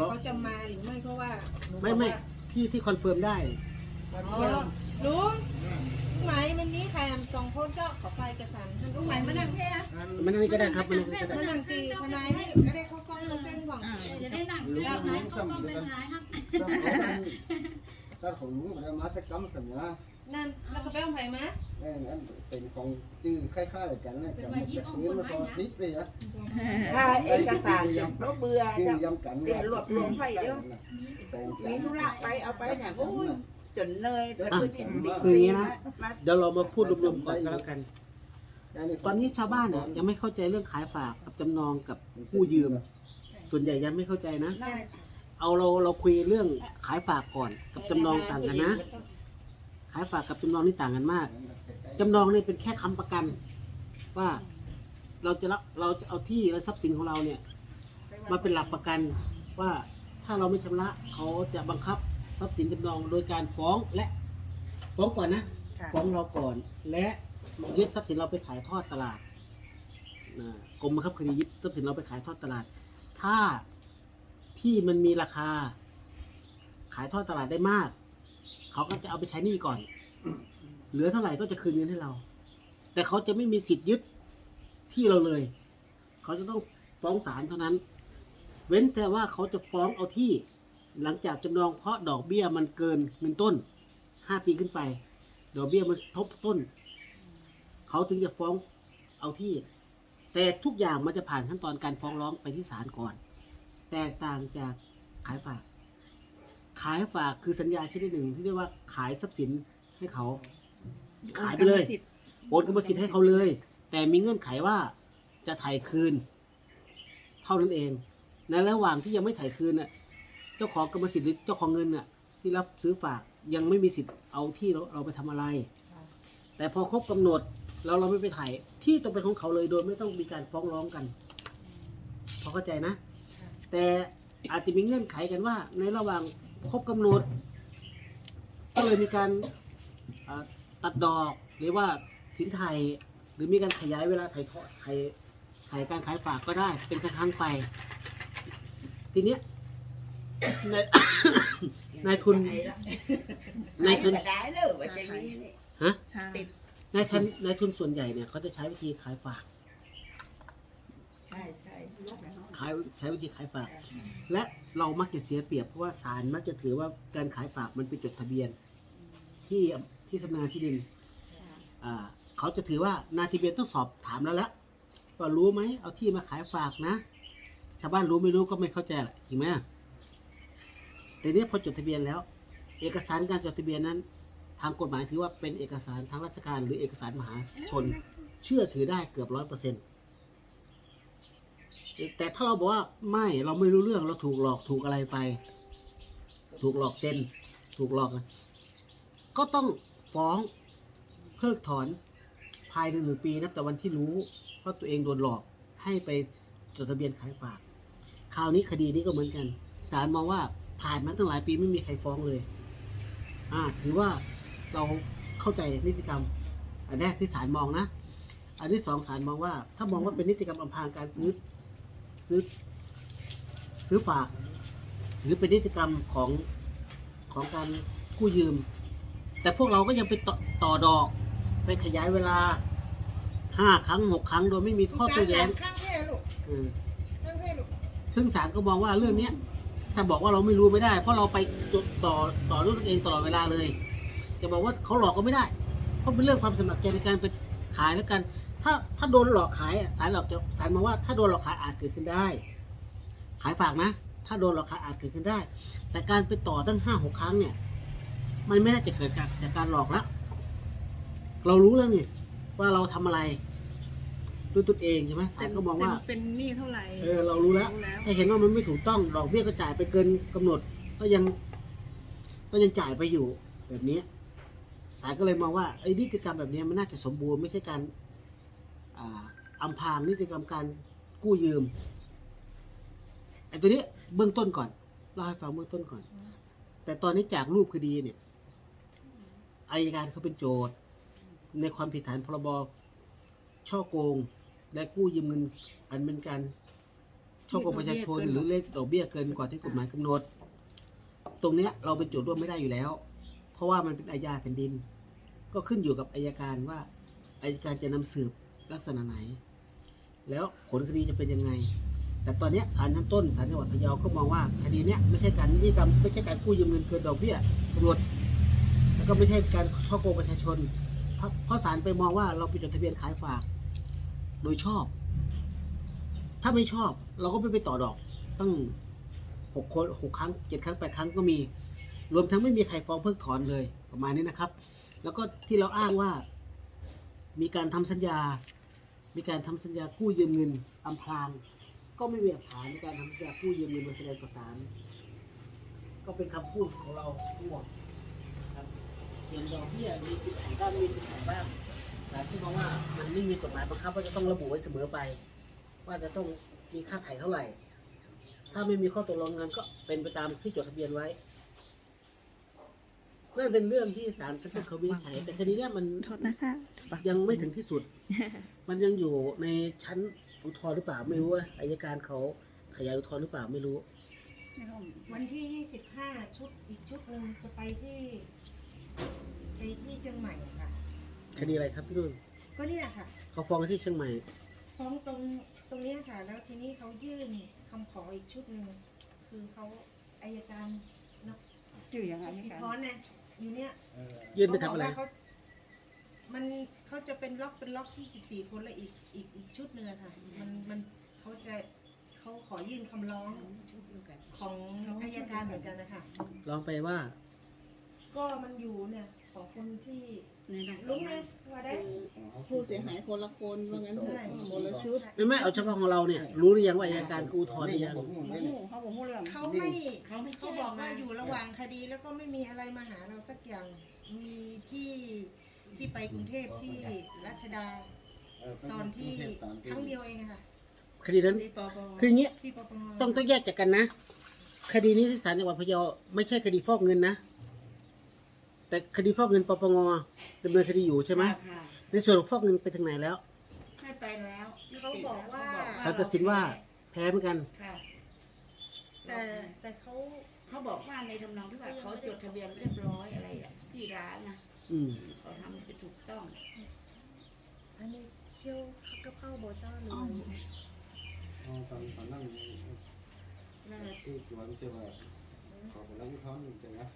เราเขาจะมาหรือไม่เพราะว่าหนูไม่ไม่บอกว่าที่ที่คอนเฟิร์มได้ อ๋อลุงไหมมันนี้แคมสองคนเจ้าขอไปกระสันท่านลูลุกงไหไหนมมามานั่นั่งงเท่อะมันนั่นก็ได้ครับมันนั่นก็ได้มานั่งตีทนายนี่ก็ได้เข้ากล้องเต้นหวัง จะได้นั่งเท่ไหนเขาก็เป็นนายครับถ้าของลุงมั นมาสักกำสัญญานั่นแล้วก็ไปเอาไผ่มาแม่นั้นเป็นของจื้อคล้ายๆกันนะแต่มันจะคืนมาพอทิพย์เลยนะถ้าเอกสารรบเบื่อจื้จะอยำกันมีธุระไปเอาไปเนี่ยโอ้ยจนเนยแล้วคือจิตติคืออย่างนี้นะมาเดี๋ยวเรามาพูดรวมๆก่อนก็แล้วกัน ตอนนี้ชาวบ้านเนี่ยยังไม่เข้าใจเรื่องขายฝากกับจำนองกับกู้ยืม ส่วนใหญ่ยังไม่เข้าใจนะใช่เอาเราเราคุยเรื่องขายฝากก่อนกับจำนองต่างกันนะ ขายฝากกับจำนองนี่ต่างกันมากจำนองนี่เป็นแค่ค้ำประกัน ว่าเราจะรับเราจะเอาที่และทรัพย์สินของเราเนี่ยมาเป็นหลักประกันว่าถ้าเราไม่ชำระเขาจะบังคับทรัพย์สินจำนองโดยการฟ้องและฟ้องก่อนนะค่ะฟ้องเราก่อน และยึดทรัพย์สินเราไปขายทอดตลาดนะกรมบังคับคดียึดทรัพย์สินเราไปขายทอดตลาด ถ้าที่มันมีราคา ขายทอดตลาดได้มาก เขาก็จะเอาไปใช้หนี้ก่อน เหลือเท่าไหร่ก็จะคืนเงินให้เรา แต่เขาจะไม่มีสิทธิ์ยึดที่เราเลย เขาจะต้องฟ้องศาลเท่านั้น เว้นแต่ว่าเขาจะฟ้องเอาที่หลังจากจำนองเพราะดอกเบี้ยมันเกินเงินต้นห้าปีขึ้นไป ดอกเบี้ยมันทบต้น เขาถึงจะฟ้องเอาที่ แต่ทุกอย่างมันจะผ่านขั้นตอนการฟ้องร้องไปที่ศาลก่อน แตกต่างจากขายฝาก ขายฝากคือสัญญาชนิดหนึ่งที่เรียกว่าขายทรัพย์สินให้เขา ขายไปเลย โอนกรรมสิทธิ์ให้เขาเลย แต่มีเงื่อนไขว่าจะถ่ายคืน เท่านั้นเองในระหว่างที่ยังไม่ถ่ายคืนน่ะ เจ้าของกรรมสิทธิ์หรือเจ้าของเงินน่ะ ที่รับซื้อฝากยังไม่มีสิทธิ์เอาที่เราเราไปทำอะไร แต่พอครบกำหนดแล้วเราไม่ไปถ่ายที่ต้องเป็นของเขาเลยโดยไม่ต้องมีการฟ้องร้องกันพอเข้าใจนะ แต่อาจจะมีเงื่อนไขกันว่าในระหว่าง ครบกำหนด ก็เลยมีการอ่าตัดดอกหรือว่าสินไทยหรือมีการขยายเวลาถ่ายทอดถ่ายถ่ายการขายฝากก็ได้ เป็นครั้งๆไป ทีเนี้ยนายนายทุน นายทุน ได้เลยว่าจะมีนี่ฮะ ใช่นายทุนนายทุนส่วนใหญ่เนี่ยเขาจะใช้วิธีขายฝาก ใช่ใช่ ขายใช้วิธีขายฝาก และเรามักจะเสียเปรียบเพราะว่าศาลมักจะถือว่าการขายฝากมันเป็นจดทะเบียน ที่ที่สำนักงานที่ดินอ่าเขาจะถือว่านายทะเบียนต้องสอบถามแล้วละว่ารู้ไหมเอาที่มาขายฝากนะ ชาวบ้านรู้ไม่รู้ก็ไม่เข้าใจแหละจริงไหมแต่เนี้ยพอจดทะเบียนแล้ว เอกสารการจดทะเบียนนั้น ทางกฎหมายถือว่าเป็นเอกสารทางราชการ หรือเอกสารมหาชน เชื่อถือได้เกือบร้อยเปอร์เซ็นต์ แต่ถ้าเราบอกว่าไม่เราไม่รู้เรื่องเราถูกหลอกถูกอะไรไป ถูกหลอกเซ็นถูกหลอกนะก็ต้องฟ้องเพิกถอนภายในหนึ่งปีนับแต่วันที่รู้ว่าตัวเองโดนหลอกให้ไปจดทะเบียนขายฝาก คราวนี้คดีนี้ก็เหมือนกันศาลมองว่าผ่านมาตั้งหลายปีไม่มีใครฟ้องเลย อ่า ถือว่าเราเข้าใจนิติกรรม อันแรกที่ศาลมองนะ อันที่สองศาลมองว่า ถ้ามองว่าเป็นนิติกรรมอำพรางการซื้อ ซื้อ ซื้อฝาก หรือเป็นนิติกรรมของของการกู้ยืม แต่พวกเราก็ยังไปต่อต่อดอก ไปขยายเวลาห้าครั้งหกครั้งโดยไม่มีข้อโต้แย้งข้างเท่ลูกอืมข้างเท่ลูกซึ่งศาลก็มองว่าเรื่องเนี้ยถ้าบอกว่าเราไม่รู้ไม่ได้ เพราะเราไปต่อต่อด้วยตัวเองตลอดเวลาเลยจะบอกว่าเขาหลอกก็ไม่ได้ เพราะเป็นเรื่องความสมัครใจในการไปขายแล้วกัน ถ้าถ้าโดนหลอกขายอะศาลหลอกจะศาลมองว่าถ้าโดนหลอกขายอาจเกิดขึ้นได้ ขายฝากนะ ถ้าโดนหลอกขายอาจเกิดขึ้นได้ แต่การไปต่อตั้งห้าหกครั้งเนี่ย มันไม่น่าจะเกิดจากจากการหลอกแล้วเรารู้แล้วนี่ว่าเราทำอะไรด้วยตัวเองใช่ไหมศาลก็มองว่าเป็นหนี้เท่าไหร่เออเรารู้แล้วรู้แล้วถ้าเห็นว่ามันไม่ถูกต้องดอกเบี้ยก็จ่ายไปเกินกำหนด ก็ยัง ก็ยังจ่ายไปอยู่แบบนี้ศาลก็เลยมองว่าไอ้นิติกรรมแบบนี้มันน่าจะสมบูรณ์ไม่ใช่การ อ่าอำพรางนิติกรรมการกู้ยืมไอ้ตัวนี้เบื้องต้นก่อนเล่าให้ฟังเบื้องต้นก่อน แต่ตอนนี้จากรูปคดีเนี่ยอายการเขาเป็นโจทย์ ในความผิดฐานพรบช่อโกง และกู้ยืมเงิน อันเป็นการช่อกงประชาชนหรือเลขดอกเบี้ยเกินกว่าที่กฎหมายกำหนด ตรงเนี้ยเราเป็นโจทย์ร่วมไม่ได้อยู่แล้ว เพราะว่ามันเป็นอาญาแผ่นดิน ก็ขึ้นอยู่กับอายการว่าอายการจะนำสืบ ลักษณะไหน แล้วผลคดีจะเป็นยังไง แต่ตอนนี้ศาลชั้นต้นศาลจังหวัดพะเยาก็มองว่าคดีเนี้ยไม่ใช่การนิติกรรมไม่ใช่การกู้ยืมเงินเกินดอกเบี้ยกำหนดแล้วก็ไม่ใช่การช่อโกงประชาชนเพราะเพราะศาลไปมองว่าเราไปจดทะเบียนขายฝาก โดยชอบ ถ้าไม่ชอบ เราก็ไม่ไปต่อดอก ตั้งหกคนหกครั้งเจ็ดครั้งแปดครั้งก็มี รวมทั้งไม่มีใครฟ้องเพิกถอนเลยประมาณนี้นะครับ แล้วก็ที่เราอ้างว่ามีการทำสัญญา มีการทำสัญญากู้ยืมเงินอำพรางก็ไม่มีหลักฐานในการทำสัญญากู้ยืมเงินมาแสดงต่อศาลก็เป็นคำพูดของเราทั้งหมดครับส่วนดอกเบี้ยมีสิทธิ์ไหนบ้างมีสิทธิ์ไหนบ้างศาลที่มองว่ามันไม่มีกฎหมายบังคับว่าจะต้องระบุไว้เสมอไป ว่าจะต้องมีค่าไถ่เท่าไหร่ ถ้าไม่มีข้อตกลงกันก็เป็นไปตามที่จดทะเบียนไว้ นั่นเป็นเรื่องที่ศาลชั้นต้นเขาวินิจฉัยแต่คดีเนี้ยมันโทษนะคะฝากยังไม่ถึงที่สุด มันยังอยู่ในชั้นอุทธรณ์หรือเปล่าไม่รู้อะอายการเขาขยายอุทธรณ์หรือเปล่าไม่รู้ วันที่ยี่สิบห้าชุดอีกชุดหนึ่งจะไปที่ ไปที่เชียงใหม่ค่ะ คดีอะไรครับพี่นุ่นก็เนี่ยค่ะ เขาฟ้องที่เชียงใหม่ ฟ้องตรงตรงเนี้ยค่ะ แล้วทีนี้เขายื่นคำขออีกชุดหนึ่งคือเขาอายการเนาะชื่อยังไงอีกันพรเนี่ย อยู่เนี่ยเออยื่นไปทำอะไร เขาบกว่าเขามันเขาจะเป็นล็อกเป็นล็อกที่สิบสี่คนและอีกอีกอีกชุดหนึ่งอะค่ะ มันมันเขาจะเขาขอยื่นคำร้องของอายการเหมือนกันนะคะ ลองไปว่า ก็มันอยู่เนี่ยของคนที่ ในนั้นลุงเนี่ยว่าได้ผู้เสียหายคนละคนว่างั้นเถใช่อะคนละชุดไม่ไม่เอาเฉพาะของเราเนี่ย รู้หรือยังว่าอายการเขาอุทธรณ์หรือยังผมโอ้ไม่โหเขาบอกว่าเรื่องเขาไม่เขาไม่เขาบอกว่าอยู่ระหว่างคดีแล้วก็ไม่มีอะไรมาหาเราสักอย่างมีที่ที่ไปกรุงเทพที่รัชดาเตอนที่ครั้งเดียวเองอะค่ะคดีนั้นที่ปปคืออย่างเงี้ยที่ปปงต้องต้องแยกจากกันนะ คดีนี้ที่ศาลจังหวัดพะเยาไม่ใช่คดีฟอกเงินนะ แต่คดีฟอกเงินปปงดำเนินคดีอยู่ใช่ไหมค่ะในส่วนของฟอกเงินไปถึงไหนแล้วไม่ไปแล้วเขาบอกว่า ศาลตัดสินว่าแพ้เหมือนกัน ค่ะแต่แต่เขา เขาบอกว่าในทำนองที่ว่าเขาจดทะเบียนเรียบร้อยอะไรอะที่ร้านนะอืมเขาทำไปถูกต้องอันนี้เพียวกับข้าวโบเจ้าเลยอ๋อตอนตอนนั้นนั่นแหละที่จวนจะว่าขอผลลัพธ์ท้อนจะนะ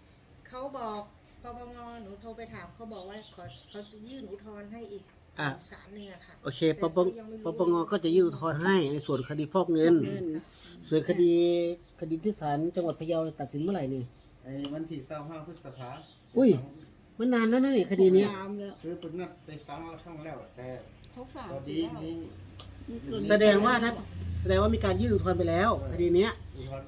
เขาบอก ปปงหนูโทรไปถามเขาบอกว่าขอเขาจะยื่นอุทธรณ์ให้อีกอะสามเนื้อะค่ะโอเคปปงปปงก็จะยื่นอุทธรณ์ให้ในส่วนคดีฟอกเงิน ส่วนคดีคดีที่ศาลจังหวัดพะเยาตัดสินเมื่อไหร่นี่ ไอ้วันที่25พฤษภาอุ้ย มันนานแล้วนะนี่คดีเนี้ยสามแล้วคือเป็นนัดไปฟังแล้วครั้งแล้วแต่เขาสามพอดีนี่ แสดงว่าถ้า แสดงว่ามีการยื่นอุทธรณ์ไปแล้วคดีเนี้ย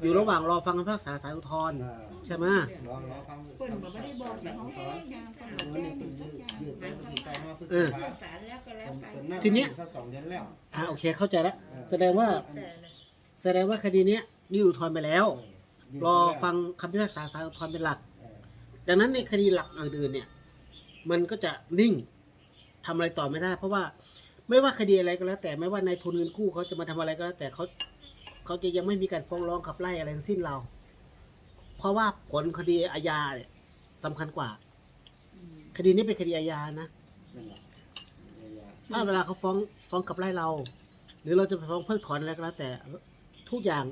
อยู่ระหว่างรอฟังคำพิพากษาศาลอุทธรณ์อ่าใช่ไหมรอรอฟังเปิ้ลบอกไม่ได้บอกแต่เขาแจ้งนะเปิ้ลบอกวันแจ้นี้งเป็นทุยืกดอย่างยืดไปวันที่25พฤษเออภาสารแล้วก็แล้วไปเป็นนัดทีเนี้ยสักสองเดือนแล้วอ่าโอเคเข้าใจแล้วเออแสดงว่าแต่นะแสดงว่าคดีเนี้ยยื่นอุทธรณ์ไปแล้วเออรอฟังคำพิพากษาศาลอุทธรณ์เป็นหลักเออดังนั้นในคดีหลักอื่นๆเนี่ย มันก็จะนิ่งทำอะไรต่อไม่ได้ เพราะว่า ไม่ว่าคดีอะไรก็แล้ว แต่ไม่ว่านายทุนเงินกู้เขาจะมาทำอะไรก็แล้ว แต่เขาเขาจะยังไม่มีการฟ้องร้องขับไล่อะไรทั้งสิ้นเรา เพราะว่าผลคดีอาญาเนี่ยสำคัญกว่า คดีนี้เป็นคดีอาญานะถ้าเวลาเขาฟ้องฟ้องขับไล่เรา หรือเราจะไปฟ้องเพิกถอนอะไรก็แล้ว แต่ทุกอย่าง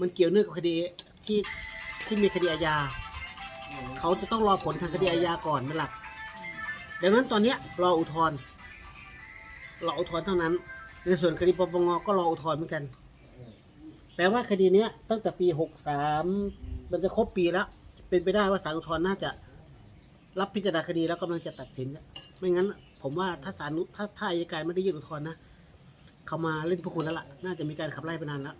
มันเกี่ยวเนื่องกับคดีที่ที่มีคดีอาญาเขาจะต้องรอผลทางคดีอาญาก่อนเป็นหลักดังนั้นตอนเนี้รออุทธรณ์ รออุทธรณ์เท่านั้น ในส่วนคดีปปงก็รออุทธรณ์เหมือนกัน แปลว่าคดีเนี้ยตั้งแต่ปีหกสามมันจะครบปีแล้ว เป็นไปได้ว่าศาลอุทธรณ์น่าจะรับพิจารณาคดีแล้วกำลังจะตัดสินแล้วไม่งั้น ผมว่าถ้าศาลถ้าถ้าอัยการไม่ได้ยื่นอุทธรณ์นะเขามาเล่นพวกคุณแล้วล่ะ น่าจะมีการขับไล่ไปนานแล้ว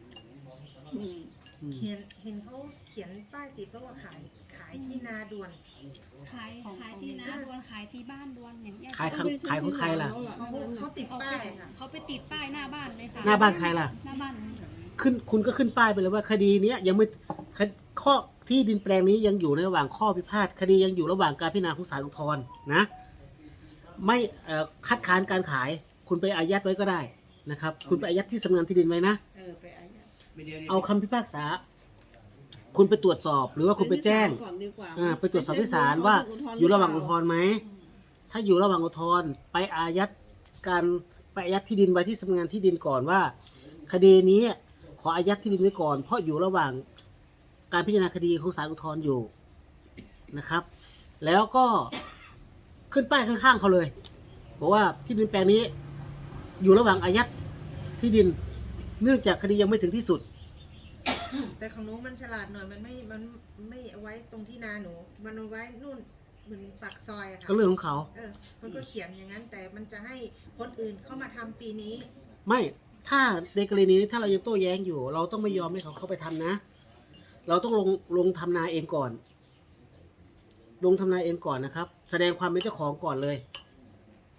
อืมอืมเขียนเห็นเขาเขียนป้ายติดว่าขาย ขายที่นาด่วนขายขายที่นาดวนขายที่บ้านดวนอย่างเงี้ยขายข้างขายของใครล่ะ เขาเขาติดเขาป้าไปยค่ะเขาไปติดป้ายหน้าบ้านเลยค่ะหน้าบ้านใครล่ะ หน้าบ้านขึ้นคุณก็ขึ้นป้ายไปเลยว่าคดีเนี้ยยังไม่คข้อที่ดินแปลงนี้ยังอยู่ในระหว่างข้อพิพาทคดียังอยู่ระหว่างการพิจารณาของศาลอุทธรณ์นะ ไม่เอ่อคัดค้านการขาย คุณไปอายัดไว้ก็ได้นะครับ คุณไปอายัดที่สำนักงานที่ดินไว้นะ เออไปอายัดเอาคำพิพากษา คุณไปตรวจสอบหรือว่าคุณไปแจ้งก่อนดีกว่าอ่าไปตรวจสอบที่ศาลว่าอยู่ระหว่างอุทธรณ์ไหมถ้าอยู่ระหว่างอุทธรณ์ไปอายัดการไปอายัดที่ดินไว้ที่สำนักงานที่ดินก่อนว่า คดีนี้ขออายัดที่ดินไว้ก่อน เพราะอยู่ระหว่างการพิจารณาคดีของศาลอุทธรณ์อยู่นะครับ แล้วก็ขึ้นป้ายข้างๆเขาเลย บอกว่าที่ดินแปลงนี้ อยู่ระหว่างอายัดที่ดิน เนื่องจากคดียังไม่ถึงที่สุด แต่ของหนูมันฉลาดหน่อยมันไม่มันไม่เอาไว้ตรงที่นาหนู มันเอาไว้นู่นเหมือนปากซอยอะค่ะก็เรื่องของเขา เออมันก็เขียนอย่างนั้น แต่มันจะให้คนอื่นเข้ามาทำปีนี้ ไม่ถ้าในกรณีนี้ถ้าเรายังโต้แย้งอยู่ เราต้องไม่ยอมให้เขาเข้าไปทำนะ เราต้องลงลงทำนาเองก่อน ลงทำนาเองก่อนนะครับ แสดงความเป็นเจ้าของก่อนเลย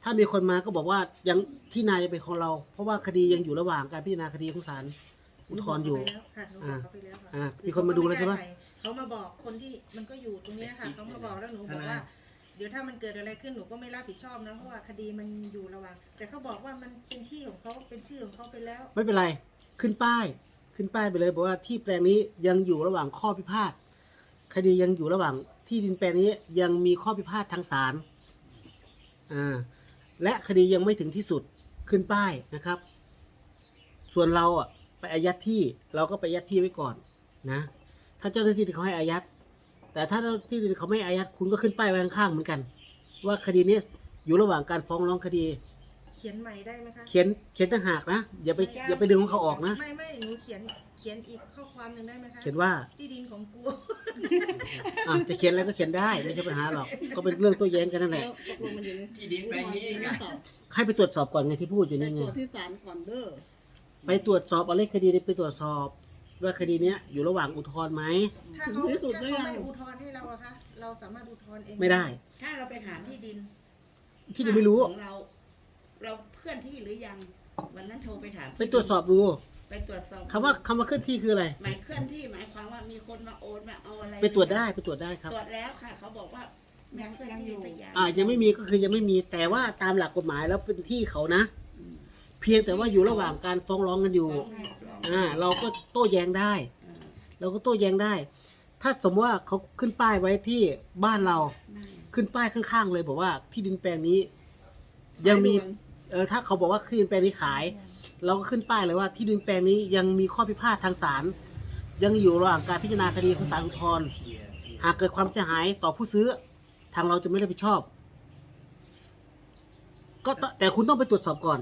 ถ้ามีคนมาก็บอกว่ายังที่นาจะเป็นของเรา เพราะว่าคดียังอยู่ระหว่างการพิจารณาคดีของศาล อุทธรณ์อยู่หนูบอกเขาไปแล้วค่ะหนูบอกเขาไปแล้วค่ะอ่ามีคนมาดูแล้วใช่ไหมเขามาบอกคนที่มันก็อยู่ตรงเนี้ยค่ะเขามาบอกแล้วหนูบอกว่า เดี๋ยวถ้ามันเกิดอะไรขึ้นหนูก็ไม่รับผิดชอบนะเพราะว่าคดีมันอยู่ระหว่างแต่เขาบอกว่ามันเป็นที่ของเขาเป็นชื่อของเขาไปแล้ว ไม่เป็นไร ขึ้นป้าย ขึ้นป้ายไปเลยบอกว่าที่แปลงนี้ยังอยู่ระหว่างข้อพิพาทคดียังอยู่ระหว่างที่ดินแปลงนี้ยังมีข้อพิพาททางศาลอ่าและคดียังไม่ถึงที่สุดขึ้นป้ายนะครับ ส่วนเราอะ ไปอายัดที่เราก็ไปอายัดที่ไว้ก่อนนะ ถ้าเจ้าหน้าที่เขาให้อายัด แต่ถ้าเจ้าหน้าที่เขาไม่อายัดคุณก็ขึ้นป้ายไว้ข้างๆเหมือนกัน ว่าคดีนี้อยู่ระหว่างการฟ้องร้องคดี เขียนใหม่ได้ไหมคะเขียนเขียนต่างหากนะอย่าไปอย่าไปดึงของเขาออกนะ ไม่ไม่หนูเขียนเขียนอีกข้อความหนึ่งได้ไหมคะเขียนว่าที่ดินของกูอะจะเขียนอะไรก็เขียนได้ไม่ใช่ปัญหาหรอกก็เป็นเรื่องโตัวแย้งกันนั่นแหแล้ละวตกลงมันอยู่ในที่ดินแปลงนี้เองอะให้ไปตรวจสอบก่อนไงที่พูดอยู่ไปนี่ตไงรวจที่ศาลก่อนเด้อ ไปตรวจสอบเอาเลขคดีนี้ไปตรวจสอบ ว่าคดีเนี้ยอยู่ระหว่างอุทธรณ์ไหม ถ้าเขาถ้าเขาไม่อุทธรณ์ให้เราอะคะเราสามารถอุทธรณ์เองไม่ได้ ถ้าเราไปถามที่ดินที่ดินไม่รู้ ของเรา เราเพื่อนที่หรือยัง วันนั้นโทรไปถามไปตรวจสอบดูไปตรวจสอบคำว่าคำว่าเคลื่อนที่คืออะไร หมายเคลื่อนที่หมายความว่ามีคนมาโอนมาเอาอะไรไปตรวจได้ไปตรวจได้ครับ ตรวจแล้วค่ะ เขาบอกว่ายังเคลื่อนที่สักอย่างอ่ายังไม่มีก็คือยังไม่มีแต่ว่าตามหลักกฎหมายแล้วเป็นที่เขานะ เพียงแต่ว่าอยู่ระหว่างการฟ้องร้องกันอยู่ฟ้องร้องอ่าเราก็โต้แย้งได้อ่าเราก็โต้แย้งได้ ถ้าสมมติว่าเขาขึ้นป้ายไว้ที่บ้านเราไม่ขึ้นป้ายข้างๆเลยบอกว่าที่ดินแปลงนี้ ยังมีเออถ้าเขาบอกว่าที่ดินแปลงนี้ขาย เราก็ขึ้นป้ายเลยว่าที่ดินแปลงนี้ยังมีข้อพิพาททางศาลยังอยู่ระหว่างการพิจารณาคดีของศาลอุทธรณ์หากเกิดความเสียหายต่อผู้ซื้อ ทางเราจะไม่รับผิดชอบ ก็ตแต่คุณต้องไปตรวจสอบก่อน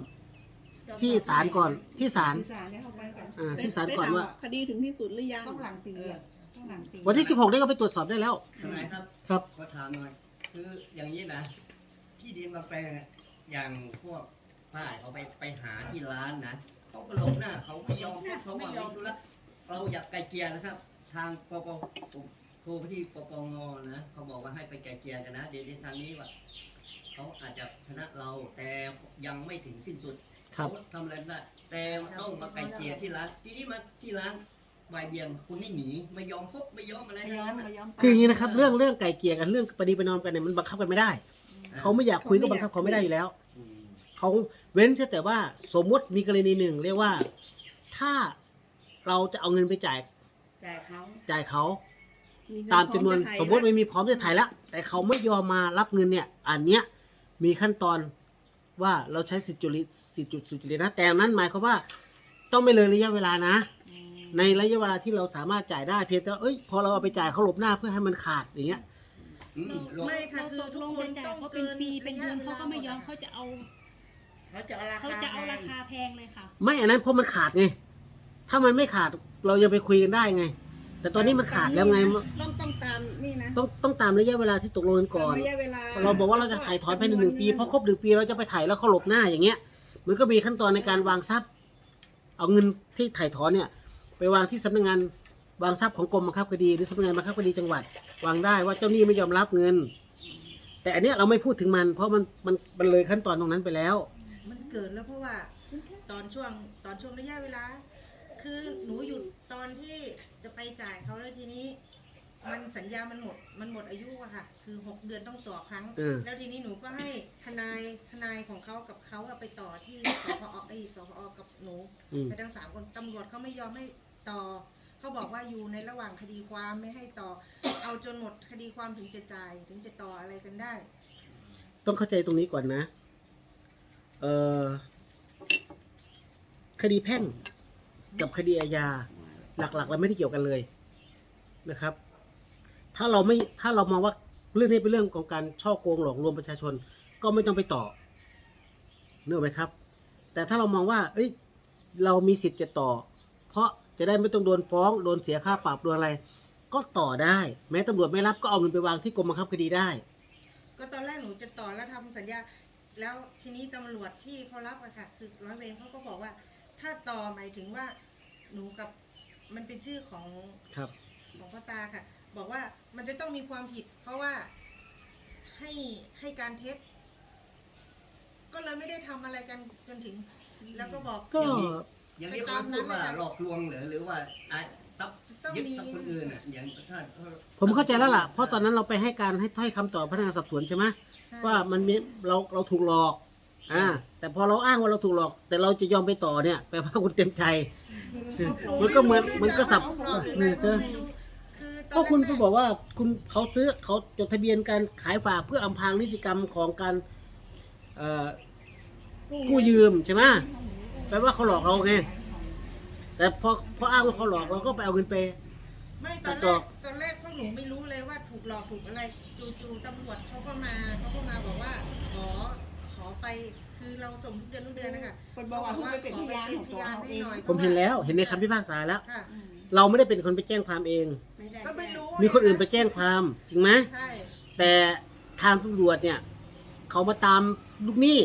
ที่ศาลก่อนที่ศาล ที่ศาลเนี่ยเขาไปก่อนอ่าได้ที่ศาลก่อนได้ถมว่า คดีถึงที่สุดหรือยังต้องหลังปีอะต้องหลังปีวันที่ 16ได้ก็ไปตรวจสอบได้แล้ว ทนายครับครับก็ถามหน่อย คืออย่างนี้นะ ที่ดินมาแปลงอะอย่างพวกป้าเขาไปไปหาที่ร้านนะเขาก็หลบหน้าเขาไม่ยอมพูดเขาว่าไม่ธุระเราอยากไกลเกลียนะครับ ทางปปโทรไปที่ปปงนะเขาบอกว่าให้ไปไกลเกลียกันนะ เดี๋ยวในทางนี้ว่าเขาอาจจะชนะเราแต่ยังไม่ถึงสิ้นสุด ครับเขาทำอะไรไม่ได้ แต่ต้องมาไกลเกลียที่ร้านทีนี้มาที่ร้านวายเบียงคุณนี่หนีไม่ยอมพบไม่ยอมอะไรไม่ทั้งยอมนั้นไม่น่ะยอมคืออย่างนี้นะครับ เรื่องเรื่องไก่เกลี่ยกันเรื่องปฏิประนอมกันเนี่ยมันบังคับกันไม่ได้ เขาไม่อยากคุยก็บังคับเขาไม่ได้อยู่แล้วอืมเขาเว้นแต่ว่าสมมุติมีกรณีหนึ่งเรียกว่า ถ้าเราจะเอาเงินไปจ่ายจ่ายเขาจ่ายเขา เงิตามจำนวนพร้อสมมติจะไม่มีพร้อมจะถ่ายแล้วแต่เขาไม่ยอมมารับเงินเนี่ย อันเนี้ยมีขั้นตอน ว่าเราใช้สิทธิจุลิสิทธิจุดสุจริตนะ แต่อันนั้นหมายความว่าต้องไม่เลยระยะเวลานะ ในระยะเวลาที่เราสามารถจ่ายได้เพียงแต่ว่าเอ้ยพอเราเอาไปจ่ายเขาหลบหน้าเพื่อให้มันขาดอย่างเงี้ยอืมหลบไม่ค่ะเราคือตกทุลกงคจะนจ่ายต้องเขาเป็เกินนปีเป็นเดือนเขาก็ไม่ยอมระะเขาจะเอาเขาจะเอาราคาเขาจะเอาราแพคางแพงเลยค่ะ ไม่อันนั้นเพราะมันขาดไงถ้ามันไม่ขาดเรายังไปคุยกันได้ไง แต่ตอนนี้มันขาดแล้วไง ต้องต้องตามนี่นะต้องต้องตามระยะเวลาที่ตกลงกันก่อนตามระยะเวลาเราบอกว่าเราจะถ่ายถอนภายในหนึ่งปีพอครบหนึ่งปีเราจะไปถ่ายแล้วเขาหลบหน้าอย่างเงี้ย มันก็มีขั้นตอนในการวางทรัพย์ เอาเงินที่ถ่ายถอนเนี่ย ไปวางที่สำนักงานวางทรัพย์ของกรมบังคับคดีหรือสำนักงานบังคับคดีจังหวัด วางได้ว่าเจ้าหนี้ไม่ยอมรับเงิน แต่อันเนี้ยเราไม่พูดถึงมัน เพราะมันมันมันเลยขั้นตอนตรงนั้นไปแล้ว มันเกิดแล้วเพราะว่าตอนช่วงตอนช่วงระยะเวลา คือหนูหยุดตอนที่จะไปจ่ายเขาแล้วทีนี้ มันสัญญามันหมด มันหมดอายุอะค่ะ คือหกเดือนต้องต่อครั้งเออแล้วทีนี้หนูก็ให้ทนายทนายของเขากับเขาอะไปต่อที่ สพอไอ้สพอกับหนู อืม ไปทั้งสามคนตำรวจเขาไม่ยอมให้ต่อ เขาบอกว่าอยู่ในระหว่างคดีความไม่ให้ต่อ เอาจนหมดคดีความถึงจะจ่ายถึงจะต่ออะไรกันได้ ต้องเข้าใจตรงนี้ก่อนนะ เอ่อ คดีแพ่ง กับคดีอาญาหลักๆเราไม่ได้เกี่ยวกันเลยนะครับ ถ้าเราไม่ถ้าเรามองว่าเรื่องนี้เป็นเรื่องของการช่อโกงหลอกลวงประชาชน ก็ไม่ต้องไปต่อเนื้ออกไหมครับ แต่ถ้าเรามองว่าเอ้ยเรามีสิทธิ์จะต่อ เพราะจะได้ไม่ต้องโดนฟ้องโดนเสียค่าปรับโดนอะไร ก็ต่อได้ แม้ตำรวจไม่รับก็เอาเงินไปวางที่กรมบังคับคดีได้ ก็ตอนแรกหนูจะต่อแล้วทำสัญญา แล้วทีนี้ตำรวจที่เขารับอะค่ะ คือร้อยเวรเขาก็บอกว่า ถ้าต่อหมายถึงว่าหนูกับมันเป็นชื่อของครับ ของพ่อตาค่ะ บอกว่ามันจะต้องมีความผิด เพราะว่าให้ให้การเท็จก็เลยไม่ได้ทำอะไรกันจนถึง แล้วก็บอก ก็ อย่างนี้เขาพูดว่าหลอกลวงหรือหรือว่าอะทรัพย์ต้องยึดมีทรัพย์คนอื่นอะอย่างถ้าผมเข้าใจแล้วล่ะ เพราะตอนนั้นเราไปให้การให้ถ้อยคำต่อพนักงานสอบสวนใช่ไหมใช่ ว่ามันมีเราเราถูกหลอก อ่าแต่พอเราอ้างว่าเราถูกหลอก แต่เราจะยอมไปต่อเนี่ยแปลว่าคุณเต็มใจ มันก็เหมือนมันก็สับหลอกหรืออะไรเนี่ยใช่ไหมไม่รู้คือตอนก็คุณแรไปกๆบอกว่าคุณเขาซื้อเขาจดทะเบียนการขายฝากเพื่ออำพรางนิติกรรมของการเอ่อกู้ยืมใช่ไหมแปลว่าเขาหลอกเราไงแต่พอพออ้างว่าเขาหลอกเราก็ไปเอาเงินไป ไม่ตอนตัดต่แรอกตอนแรกพวกหนูไม่รู้เลยว่าถูกหลอกถูกอะไร จู่ๆตำรวจเขาก็มาเขาก็มาบอกว่าขอข อไปคือเราส่งทุกเดือนทุกเดือนนะคะคนบอกว่าเขาเพิ่งไปเป็นพยานของตัวเขาเองหน่อยผมเห็นแล้วเห็นในคำพิพากษาแล้ว ค่ะเราไม่ได้เป็นคนไปแจ้งความเองไม่ได้ก็ไม่รู้มีคนอื่นไปแจ้งความจริงไหมใช่แต่ทางตำรวจเนี่ย เขามาตามลูกหนี้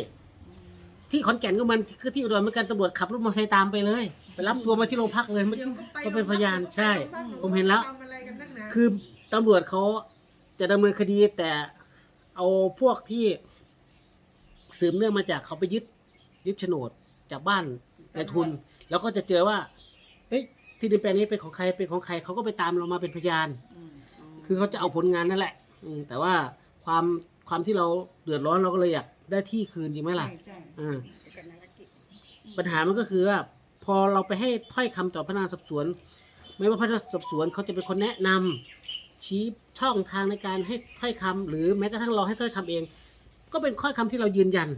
ที่ขอนแก่นก็มันคือที่อุดรเหมือนกันตำรวจขับรถมอเตอร์ไซค์ตามไปเลย ไปรับตัวมาที่โรงพักเลยมันเดี๋ยวก็ไปก็เป็นพยานโรงพักใช่ดี๋ยวก็ไปโรงพักผมเห็นแล้ว ทำอะไรกันนักหนาคือตำรวจเขาจะดำเนินคดีแต่เอาพวกที่ สืบเนื่องมาจากเขาไปยึดยึดโฉนดจากบ้านนายทุน แล้วก็จะเจอว่าเฮ้ยที่ดินแปลงนี้เป็นของใครเป็นของใครเขาก็ไปตามเรามาเป็นพยาน คือเขาจะเอาผลงานนั่นแหละอืมแต่ว่าความความที่เราเดือดร้อนเราก็เลยอยากได้ที่คืนจริงไหมล่ะใช่ใช่อ่าปัญหามันก็คือว่าพอเราไปให้ถ้อยคำต่อพนักงานสอบสวน ไม่ว่าพนักงานสอบสวนเขาจะเป็นคนแนะนำชี้ช่องทางในการให้ถ้อยคำหรือแม้กระทั่งเราให้ถ้อยคำเอง ก็เป็นข้อยคำที่เรายืนยัน